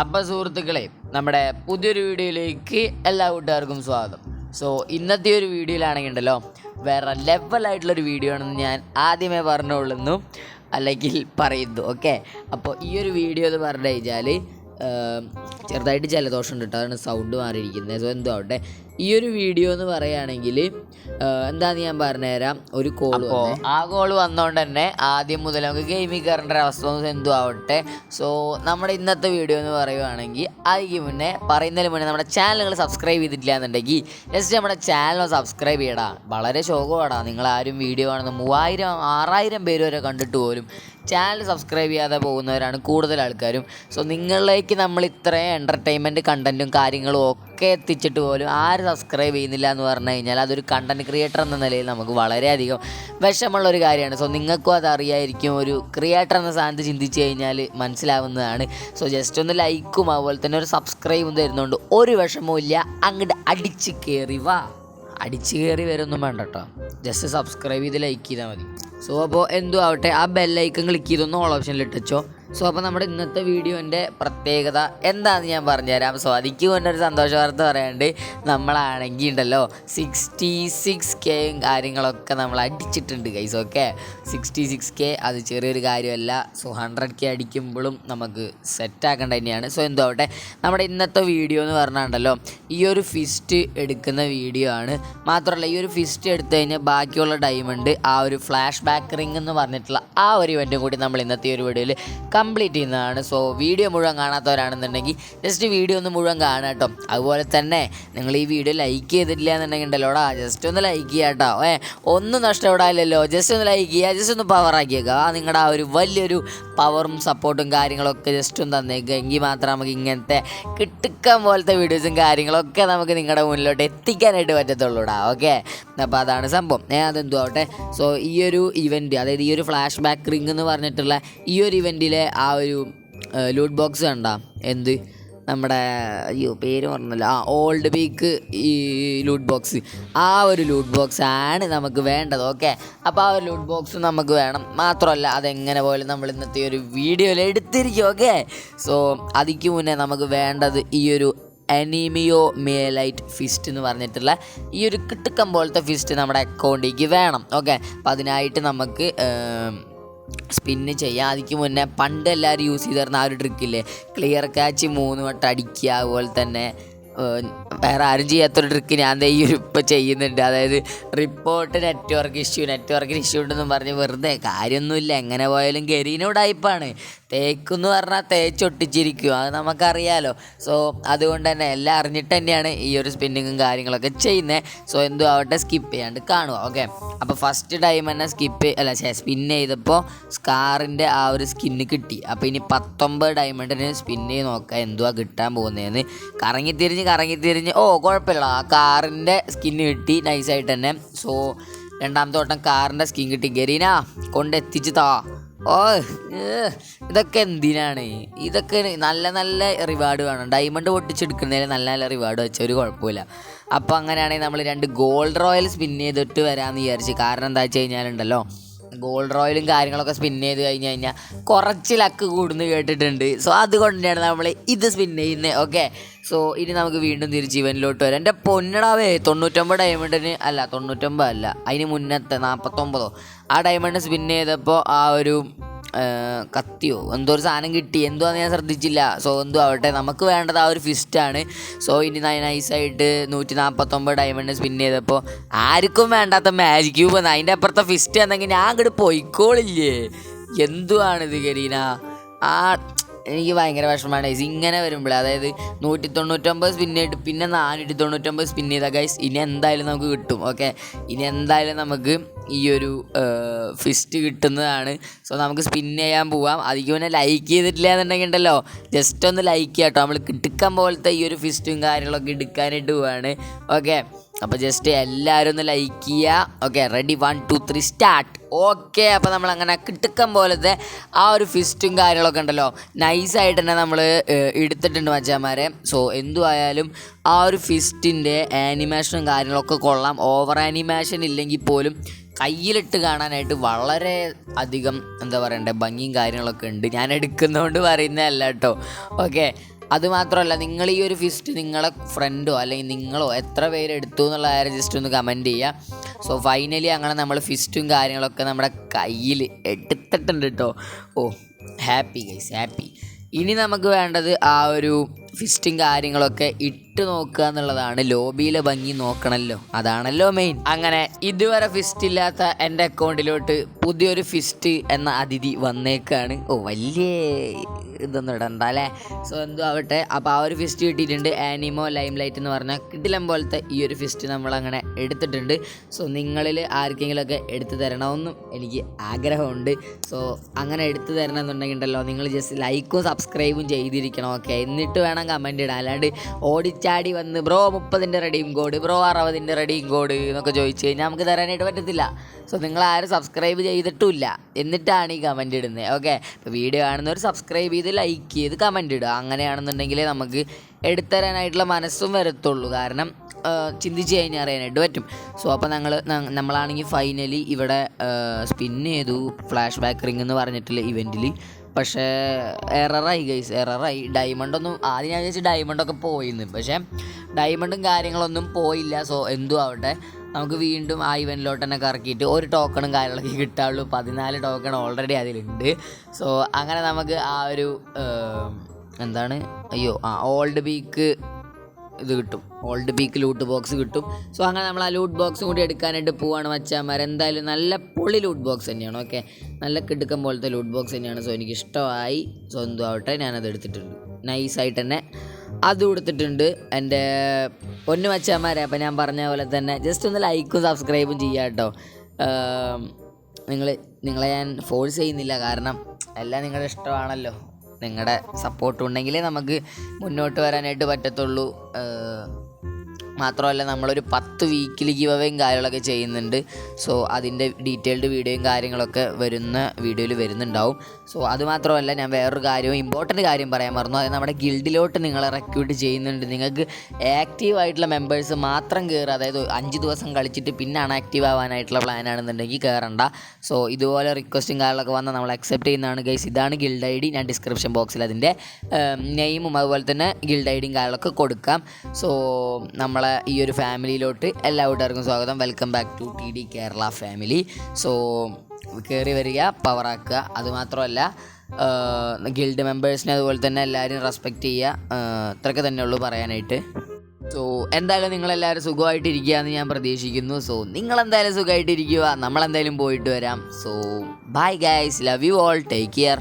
അപ്പം സുഹൃത്തുക്കളെ നമ്മുടെ പുതിയൊരു വീഡിയോയിലേക്ക് എല്ലാ കൂട്ടുകാർക്കും സ്വാഗതം. സോ ഇന്നത്തെ ഒരു വീഡിയോയിലാണെങ്കിൽ ഉണ്ടല്ലോ വേറെ ലെവലായിട്ടുള്ളൊരു വീഡിയോ ആണെന്ന് ഞാൻ ആദ്യമേ പറഞ്ഞോളുന്നു അല്ലെങ്കിൽ പറയുന്നു ഓക്കെ അപ്പോൾ ഈ ഒരു വീഡിയോ എന്ന് പറഞ്ഞു കഴിഞ്ഞാൽ ചെറുതായിട്ട് ജലദോഷം ഉണ്ട് കേട്ടോ അതാണ് സൗണ്ട് മാറിയിരിക്കുന്നത്. സോ എന്തോ ആവട്ടെ. ഈ ഒരു വീഡിയോ എന്ന് പറയുകയാണെങ്കിൽ എന്താന്ന് ഞാൻ പറഞ്ഞുതരാം. ഒരു കോൾ ആ കോൾ വന്നോണ്ട് തന്നെ ആദ്യം മുതൽ നമുക്ക് ഗെയിമിൽ കയറേണ്ട അവസ്ഥ എന്തോ ആവട്ടെ. സോ നമ്മുടെ ഇന്നത്തെ വീഡിയോ എന്ന് പറയുവാണെങ്കിൽ അതിന് മുന്നേ പറയുന്നതിന് മുന്നേ നമ്മുടെ ചാനലുകൾ സബ്സ്ക്രൈബ് ചെയ്തിട്ടില്ല എന്നുണ്ടെങ്കിൽ ജസ്റ്റ് നമ്മുടെ ചാനൽ സബ്സ്ക്രൈബ് ചെയ്യടാ. വളരെ ശോകമാടാ നിങ്ങൾ ആരും വീഡിയോ കാണുന്ന മൂവായിരം ആറായിരം പേര് വരെ കണ്ടിട്ട് പോലും ചാനൽ സബ്സ്ക്രൈബ് ചെയ്യാതെ പോകുന്നവരാണ് കൂടുതൽ ആൾക്കാരും. സോ നിങ്ങളിലേക്ക് നമ്മൾ ഇത്രയും എന്റർടൈൻമെന്റ് കണ്ടന്റും കാര്യങ്ങളും ഒക്കെ എത്തിച്ചിട്ട് പോലും ആര് സബ്സ്ക്രൈബ് ചെയ്യുന്നില്ല എന്ന് പറഞ്ഞു കഴിഞ്ഞാൽ അതൊരു കണ്ടന്റ് ക്രിയേറ്റർ എന്ന നിലയിൽ നമുക്ക് വളരെയധികം വിഷമമുള്ള ഒരു കാര്യമാണ്. സോ നിങ്ങൾക്കും അതറിയായിരിക്കും ഒരു ക്രിയേറ്റർ എന്ന സ്ഥാനത്ത് ചിന്തിച്ച് കഴിഞ്ഞാൽ മനസ്സിലാവുന്നതാണ്. സോ ജസ്റ്റ് ഒന്ന് ലൈക്കും അതുപോലെ തന്നെ ഒരു സബ്സ്ക്രൈബും തരുന്നുണ്ട് ഒരു വിഷമവും ഇല്ല അങ്ങോട്ട് അടിച്ച് കയറി വാ. അടിച്ച് കയറി വരൊന്നും വേണ്ട കേട്ടോ ജസ്റ്റ് സബ്സ്ക്രൈബ് ചെയ്ത് ലൈക്ക് ചെയ്താൽ മതി. സോ അപ്പോൾ എന്തോ ആവട്ടെ ആ ബെല്ലൈക്കൺ ക്ലിക്ക് ചെയ്തൊന്ന് ഓൾ ഓപ്ഷനിൽ ഇട്ടോ സോ അപ്പോൾ നമ്മുടെ ഇന്നത്തെ വീഡിയോന്റെ പ്രത്യേകത എന്താണെന്ന് ഞാൻ പറഞ്ഞുതരാം. സോ അതിക്ക് ഒരു സന്തോഷ വാർത്ത പറയാണ്ട് നമ്മളാണെങ്കിൽ ഉണ്ടല്ലോ സിക്സ്റ്റി സിക്സ് കെയും കാര്യങ്ങളൊക്കെ നമ്മൾ അടിച്ചിട്ടുണ്ട് guys okay sixty six K അത് ചെറിയൊരു കാര്യമല്ല. സോ ഹൺഡ്രഡ് കെ അടിക്കുമ്പോഴും നമുക്ക് സെറ്റാക്കേണ്ട തന്നെയാണ്. സോ എന്തോ ആവട്ടെ നമ്മുടെ ഇന്നത്തെ വീഡിയോ എന്ന് പറഞ്ഞാണ്ടല്ലോ ഈ ഒരു ഫിസ്റ്റ് എടുക്കുന്ന വീഡിയോ ആണ്. മാത്രമല്ല ഈ ഒരു ഫിസ്റ്റ് എടുത്തു കഴിഞ്ഞാൽ ബാക്കിയുള്ള ഡയമണ്ട് ആ ഒരു ഫ്ലാഷ് ബാക്ക് റിംഗ് എന്ന് പറഞ്ഞിട്ടുള്ള ആ ഒരു ഇവന്റും കൂടി നമ്മൾ ഇന്നത്തെ ഒരു വീഡിയോയിൽ കംപ്ലീറ്റ് ചെയ്യുന്നതാണ് സോ വീഡിയോ മുഴുവൻ കാണാത്തവരാണെന്നുണ്ടെങ്കിൽ ജസ്റ്റ് വീഡിയോ ഒന്ന് മുഴുവൻ കാണാം കേട്ടോ അതുപോലെ തന്നെ നിങ്ങൾ ഈ വീഡിയോ ലൈക്ക് ചെയ്തിട്ടില്ല എന്നുണ്ടെങ്കിൽ ഉണ്ടല്ലോടാ ജസ്റ്റ് ഒന്ന് ലൈക്ക് ചെയ്യുക കേട്ടോ ഏ ഒന്നും നഷ്ടപ്പെടാനില്ലല്ലോ. ജസ്റ്റ് ഒന്ന് ലൈക്ക് ചെയ്യുക ജസ്റ്റ് ഒന്ന് ആ നിങ്ങളുടെ ആ ഒരു വലിയൊരു പവറും സപ്പോർട്ടും കാര്യങ്ങളൊക്കെ ജസ്റ്റ് ഒന്ന് തന്നേക്കുക എങ്കിൽ മാത്രം നമുക്ക് ഇങ്ങനത്തെ കിട്ടുക്കാൻ പോലത്തെ വീഡിയോസും കാര്യങ്ങളൊക്കെ നമുക്ക് നിങ്ങളുടെ മുന്നിലോട്ട് എത്തിക്കാനായിട്ട് പറ്റത്തുള്ളൂടാ. ഓക്കെ അപ്പോൾ അതാണ് സംഭവം. ഞാൻ അതെന്തോ ആവട്ടെ സോ ഈ ഒരു ഇവന്റ് അതായത് ഈ ഒരു ഫ്ലാഷ് ബാക്ക് റിംഗ് എന്ന് പറഞ്ഞിട്ടുള്ള ഈ ഒരു ഇവന്റിലെ ആ ഒരു ലൂട്ട് ബോക്സ് കണ്ട? എന്ത്? നമ്മുടെ അയ്യോ പേര് പറഞ്ഞല്ലോ ആ ഓൾഡ് ബീക്ക് ഈ ലൂട്ട് ബോക്സ് ആ ഒരു ലൂട്ട് ബോക്സ് ആണ് നമുക്ക് വേണ്ടത് ഓക്കെ അപ്പോൾ ആ ഒരു ലൂട്ട് ബോക്സ് നമുക്ക് വേണം. മാത്രമല്ല അതെങ്ങനെ പോലും നമ്മൾ ഇന്നത്തെ ഒരു വീഡിയോയിൽ എടുത്തിരിക്കും ഓക്കെ സോ അതിക്ക് മുന്നേ നമുക്ക് വേണ്ടത് ഈ ഒരു അനീമിയോ മേലൈറ്റ് ഫിസ്റ്റ് എന്ന് പറഞ്ഞിട്ടുള്ള ഈ ഒരു കിട്ടുക്കം പോലത്തെ ഫിസ്റ്റ് നമ്മുടെ അക്കൗണ്ടിലേക്ക് വേണം ഓക്കെ അപ്പോൾ അതിനായിട്ട് നമുക്ക് സ്പിന്ന് ചെയ്യാം അതിക്ക് മുന്നേ പണ്ട് എല്ലാവരും യൂസ് ചെയ്തിരുന്ന ആ ഒരു ട്രിക്കില്ലേ ക്ലിയർ ക്യാച്ച് മൂന്ന് വട്ടം അടിക്കുക അതുപോലെ തന്നെ. വേറെ ആരും ചെയ്യാത്തൊരു ട്രിക്ക് ഞാൻ ഈ ഒരു ഇപ്പോൾ ചെയ്യുന്നുണ്ട്. അതായത് റിപ്പോർട്ട് നെറ്റ്വർക്ക് ഇഷ്യൂ നെറ്റ്വർക്കിന് ഇഷ്യൂ ഉണ്ടെന്നും പറഞ്ഞ് വെറുതെ കാര്യമൊന്നുമില്ല. എങ്ങനെ പോയാലും ഗരീനോടായിപ്പാണ് തേക്കെന്ന് പറഞ്ഞാൽ തേച്ചൊട്ടിച്ചിരിക്കും അത് നമുക്കറിയാലോ. സോ അതുകൊണ്ട് തന്നെ എല്ലാം അറിഞ്ഞിട്ട് തന്നെയാണ് ഈ ഒരു സ്പിന്നിങ്ങും കാര്യങ്ങളൊക്കെ ചെയ്യുന്നത് സോ എന്തും ആവട്ടെ സ്കിപ്പ് ചെയ്യാണ്ട് കാണുക. ഓക്കെ അപ്പോൾ ഫസ്റ്റ് ടൈം തന്നെ സ്കിപ്പ് അല്ല സ്പിൻ ചെയ്തപ്പോൾ സ്കാറിന്റെ ആ ഒരു സ്കിന്ന് കിട്ടി. അപ്പോൾ ഇനി പത്തൊമ്പത് ഡയമണ്ടിന് സ്പിൻ ചെയ്ത് നോക്കാം എന്തുവാ കിട്ടാൻ പോകുന്നതെന്ന് കറങ്ങിത്തിരിഞ്ഞ് കറങ്ങിത്തിരിഞ്ഞ് ഓ കുഴപ്പമില്ല കാറിന്റെ സ്കിന്ന് കിട്ടി നൈസായിട്ട് തന്നെ. സോ രണ്ടാമത്തെ വട്ടം കാറിന്റെ സ്കിൻ കിട്ടി. ഗരീന കൊണ്ടെത്തിച്ച് താ. ഓ ഇതൊക്കെ എന്തിനാണ്? ഇതൊക്കെ നല്ല നല്ല റിവാർഡ് വേണം. ഡയമണ്ട് പൊട്ടിച്ചെടുക്കുന്നതിന് നല്ല നല്ല റിവാർഡ് വെച്ച ഒരു കുഴപ്പമില്ല. അപ്പോൾ അങ്ങനെയാണെങ്കിൽ നമ്മൾ രണ്ട് ഗോൾഡ് റോയൽ സ്പിൻ ചെയ്തിട്ട് വരാമെന്ന് വിചാരിച്ചു. കാരണം എന്താ വെച്ച് കഴിഞ്ഞാലുണ്ടല്ലോ ഗോൾഡ് റോയലും കാര്യങ്ങളൊക്കെ സ്പിൻ ചെയ്ത് കഴിഞ്ഞ് കഴിഞ്ഞാൽ കുറച്ച് ലക്ക് കൂടുന്നു കേട്ടിട്ടുണ്ട്. സോ അതുകൊണ്ടാണ് നമ്മൾ ഇത് സ്പിൻ ചെയ്യുന്നത് ഓക്കെ സോ ഇനി നമുക്ക് വീണ്ടും തിരിച്ച് ഇവനിലോട്ട് വരാം. എന്റെ പൊന്നടാവേ തൊണ്ണൂറ്റൊമ്പത് ഡയമണ്ടിന് അല്ല തൊണ്ണൂറ്റൊമ്പത് അല്ല അതിന് മുന്നത്തെ നാൽപ്പത്തൊമ്പതോ ആ ഡയമണ്ട് സ്പിൻ ചെയ്തപ്പോൾ ആ ഒരു കത്തിയോ? എന്തോ ഒരു സാധനം കിട്ടി. എന്തോ ഞാൻ ശ്രദ്ധിച്ചില്ല. സോ എന്തോ ആവട്ടെ. നമുക്ക് വേണ്ടത് ആ ഒരു ഫിസ്റ്റാണ് സോ ഇനി നൈസായിട്ട് നൂറ്റി നാൽപ്പത്തൊമ്പത് ഡയമണ്ട് സ്പിൻ ചെയ്തപ്പോൾ ആർക്കും വേണ്ടാത്ത മാജിക് ക്യൂബ് അതിന്റെ അപ്പുറത്തെ ഫിസ്റ്റ് എന്നെങ്കിൽ ഞാൻ അങ്ങോട്ട് പോയിക്കോളില്ലേ? എന്തുവാണിത് കരീന? ആ എനിക്ക് ഭയങ്കര വിഷമമാണ് ഗൈസ് ഇങ്ങനെ വരുമ്പോൾ അതായത് നൂറ്റി തൊണ്ണൂറ്റൊമ്പത് സ്പിൻ ചെയ്തിട്ട് പിന്നെ നാനൂറ്റി തൊണ്ണൂറ്റൊമ്പത് സ്പിൻ ചെയ്താൽ ഗൈസ് ഇനി എന്തായാലും നമുക്ക് കിട്ടും ഓക്കെ ഇനി എന്തായാലും നമുക്ക് ഈ ഒരു ഫിസ്റ്റ് കിട്ടുന്നതാണ്. സോ നമുക്ക് സ്പിൻ ചെയ്യാൻ പോവാം. അതിക്ക് പിന്നെ ലൈക്ക് ചെയ്തിട്ടില്ല എന്നുണ്ടെങ്കിൽ ഉണ്ടല്ലോ ജസ്റ്റ് ഒന്ന് ലൈക്ക് ചെയ്യാം കേട്ടോ നമ്മൾ കിടുക്കാൻ പോലത്തെ ഈ ഒരു ഫിസ്റ്റും കാര്യങ്ങളൊക്കെ എടുക്കാനായിട്ട് പോവാണ് ഓക്കെ അപ്പോൾ ജസ്റ്റ് എല്ലാവരും ഒന്ന് ലൈക്ക് ചെയ്യുക okay ready one two three start okay അപ്പോൾ നമ്മൾ അങ്ങനെ കിട്ടുക്കം പോലത്തെ ആ ഒരു ഫിസ്റ്റും കാര്യങ്ങളൊക്കെ ഉണ്ടല്ലോ. നൈസായിട്ട് തന്നെ നമ്മൾ എടുത്തിട്ടുണ്ട് മച്ചാന്മാരെ സോ എന്തുമായാലും ആ ഒരു ഫിസ്റ്റിന്റെ ആനിമേഷനും കാര്യങ്ങളൊക്കെ കൊള്ളാം. ഓവർ ആനിമേഷൻ ഇല്ലെങ്കിൽ പോലും കയ്യിലിട്ട് കാണാനായിട്ട് വളരെ അധികം എന്താ പറയണ്ടേ ഭംഗിയും കാര്യങ്ങളൊക്കെ ഉണ്ട്. ഞാൻ എടുക്കുന്നതുകൊണ്ട് പറയുന്നതല്ല കേട്ടോ. ഓക്കെ അതുമാത്രമല്ല നിങ്ങൾ ഈ ഒരു ഫിസ്റ്റ് നിങ്ങളെ ഫ്രണ്ടോ അല്ലെങ്കിൽ നിങ്ങളോ എത്ര പേര് എടുത്തു എന്നുള്ള കാര്യം ജസ്റ്റ് ഒന്ന് കമന്റ് ചെയ്യുക സോ ഫൈനലി അങ്ങനെ നമ്മൾ ഫിസ്റ്റും കാര്യങ്ങളൊക്കെ നമ്മുടെ കയ്യിൽ എടുത്തിട്ടുണ്ട് കേട്ടോ ഓ ഹാപ്പി ഗൈസ് ഹാപ്പി ഇനി നമുക്ക് വേണ്ടത് ആ ഒരു ഫിസ്റ്റും കാര്യങ്ങളൊക്കെ ഇട്ട് നോക്കുക എന്നുള്ളതാണ്. ലോബിയിലെ ഭംഗി നോക്കണമല്ലോ അതാണല്ലോ മെയിൻ അങ്ങനെ ഇതുവരെ ഫിസ്റ്റ് ഇല്ലാത്ത എന്റെ അക്കൗണ്ടിലോട്ട് പുതിയൊരു ഫിസ്റ്റ് എന്ന അതിഥി വന്നേക്കാണ്. ഓ വലിയ ഇതൊന്നും ഇടണ്ട അല്ലേ സോ എന്തോ ആവട്ടെ അപ്പോൾ ആ ഒരു ഫിസ്റ്റ് കിട്ടിയിട്ടുണ്ട് ആനിമോ ലൈം ലൈറ്റ് എന്ന് പറഞ്ഞാൽ കിടിലം പോലത്തെ ഈ ഒരു ഫിസ്റ്റ് നമ്മളങ്ങനെ എടുത്തിട്ടുണ്ട്. സോ നിങ്ങളിൽ ആർക്കെങ്കിലുമൊക്കെ എടുത്തു തരണമെന്നും എനിക്ക് ആഗ്രഹമുണ്ട്. സോ അങ്ങനെ എടുത്തു തരണം ഉണ്ടല്ലോ നിങ്ങൾ ജസ്റ്റ് ലൈക്കും സബ്സ്ക്രൈബും ചെയ്തിരിക്കണം ഓക്കെ എന്നിട്ട് വേണം കമന്റ് ഇടാൻ. അല്ലാണ്ട് ഓടിച്ചാടി വന്ന് ബ്രോ മുപ്പതിന്റെ റെഡിയും കോഡ് ബ്രോ അറുപതിന്റെ റെഡിയും കോഡ് എന്നൊക്കെ ചോദിച്ചു കഴിഞ്ഞാൽ നമുക്ക് തരാനായിട്ട് പറ്റത്തില്ല. സോ നിങ്ങൾ ആരും സബ്സ്ക്രൈബ് ചെയ്തിട്ടില്ല എന്നിട്ടാണ് ഈ കമന്റ് ഇടുന്നത് ഓക്കെ വീഡിയോ കാണുന്നവർ സബ്സ്ക്രൈബ് ചെയ്ത് ലൈക്ക് ചെയ്ത് കമന്റ് ഇടുക. അങ്ങനെയാണെന്നുണ്ടെങ്കിലേ നമുക്ക് എടുത്തരാനായിട്ടുള്ള മനസ്സും വരത്തുള്ളൂ. കാരണം ചിന്തിച്ച് കഴിഞ്ഞാൽ അറിയാനായിട്ട് പറ്റും. സോ അപ്പോൾ ഞങ്ങൾ നമ്മളാണെങ്കിൽ ഫൈനലി ഇവിടെ സ്പിൻ ചെയ്തു. ഫ്ലാഷ് ബാക്ക് റിംഗ് എന്ന് പറഞ്ഞിട്ടുള്ള ഇവന്റിൽ പക്ഷേ എററായി ഗൈസ് എററായി ഡയമണ്ടൊന്നും ആദ്യം ഞാൻ വിചാരിച്ചു ഡയമണ്ടൊക്കെ പോയിന്ന്. പക്ഷേ ഡയമണ്ടും കാര്യങ്ങളൊന്നും പോയില്ല. സോ എന്തു ആവട്ടെ. നമുക്ക് വീണ്ടും ആ ഇവന്റിലോട്ട് തന്നെ കറക്കിയിട്ട് ഒരു ടോക്കണും കാര്യങ്ങളൊക്കെ കിട്ടാവുള്ളൂ പതിനാല് ടോക്കൺ ഓൾറെഡി അതിലുണ്ട്. സോ അങ്ങനെ നമുക്ക് ആ ഒരു എന്താണ്? അയ്യോ ആ ഓൾഡ് ബീക്ക് ഇത് കിട്ടും. ഓൾഡ് ബീക്ക് ലൂട്ട് ബോക്സ് കിട്ടും. സോ അങ്ങനെ നമ്മൾ ആ ലൂട്ട് ബോക്സും കൂടി എടുക്കാനായിട്ട് പോവാണ് മച്ചാമാർ എന്തായാലും നല്ല പൊളി ലൂട്ട് ബോക്സ് തന്നെയാണ് ഓക്കെ നല്ല കിടുക്കം പോലത്തെ ലൂട്ട് ബോക്സ് തന്നെയാണ്. സോ എനിക്ക് ഇഷ്ടമായി സോ എന്തും ആവട്ടെ ഞാനത് എടുത്തിട്ടുണ്ട്. നൈസായിട്ട് തന്നെ അത് കൊടുത്തിട്ടുണ്ട്. എന്റെ പൊന്നു മച്ചാമാരെ അപ്പം ഞാൻ പറഞ്ഞ പോലെ തന്നെ ജസ്റ്റ് ഒന്ന് ലൈക്കും സബ്സ്ക്രൈബും ചെയ്യാം കേട്ടോ നിങ്ങൾ നിങ്ങളെ ഞാൻ ഫോഴ്സ് ചെയ്യുന്നില്ല. കാരണം എല്ലാം നിങ്ങളുടെ ഇഷ്ടമാണല്ലോ. നിങ്ങളുടെ സപ്പോർട്ട് ഉണ്ടെങ്കിലേ നമുക്ക് മുന്നോട്ട് വരാനായിട്ട് പറ്റത്തുള്ളൂ. മാത്രമല്ല നമ്മളൊരു പത്ത് വീക്കിലി ഗിവ് കാര്യങ്ങളൊക്കെ ചെയ്യുന്നുണ്ട്. സോ അതിന്റെ ഡീറ്റെയിൽഡ് വീഡിയോയും കാര്യങ്ങളൊക്കെ വരുന്ന വീഡിയോയിൽ വരുന്നുണ്ടാവും. സോ അതുമാത്രമല്ല ഞാൻ വേറൊരു കാര്യവും ഇമ്പോർട്ടന്റ് കാര്യം പറയാൻ മറന്നു. അതായത് നമ്മുടെ ഗിൽഡിലോട്ട് നിങ്ങളെ റെക്യൂട്ട് ചെയ്യുന്നുണ്ട്. നിങ്ങൾക്ക് ആക്റ്റീവ് ആയിട്ടുള്ള മെമ്പേഴ്സ് മാത്രം കയറുക അതായത് അഞ്ച് ദിവസം കളിച്ചിട്ട് പിന്നെ ആക്റ്റീവ് ആവാനായിട്ടുള്ള പ്ലാൻ ആണെന്നുണ്ടെങ്കിൽ കയറണ്ട സോ ഇതുപോലെ റിക്വസ്റ്റും കാര്യങ്ങളൊക്കെ വന്നാൽ നമ്മൾ അക്സെപ്റ്റ് ചെയ്യുന്നതാണ് ഗൈസ് ഇതാണ് ഗിൽഡ് ഐ ഡി. ഞാൻ ഡിസ്ക്രിപ്ഷൻ ബോക്സിൽ അതിന്റെ നെയിമും അതുപോലെ തന്നെ ഗിൽഡ് ഐ ഡിയും കാര്യങ്ങളൊക്കെ കൊടുക്കാം. സോ നമ്മളെ ഈ ഒരു ഫാമിലിയിലോട്ട് എല്ലാ കൂട്ടുകാർക്കും സ്വാഗതം. Welcome back to T D Kerala family so കയറി വരിക പവറാക്കുക അതുമാത്രമല്ല ഗിൽഡ് മെമ്പേഴ്സിനെ അതുപോലെ തന്നെ എല്ലാവരും റെസ്പെക്റ്റ് ചെയ്യുക. ഇത്രയൊക്കെ തന്നെ ഉള്ളൂ പറയാനായിട്ട്. സോ എന്തായാലും നിങ്ങളെല്ലാവരും സുഖമായിട്ടിരിക്കുക എന്ന് ഞാൻ പ്രതീക്ഷിക്കുന്നു. സോ നിങ്ങളെന്തായാലും സുഖമായിട്ടിരിക്കുക. നമ്മളെന്തായാലും പോയിട്ട് വരാം. So bye guys love you all take care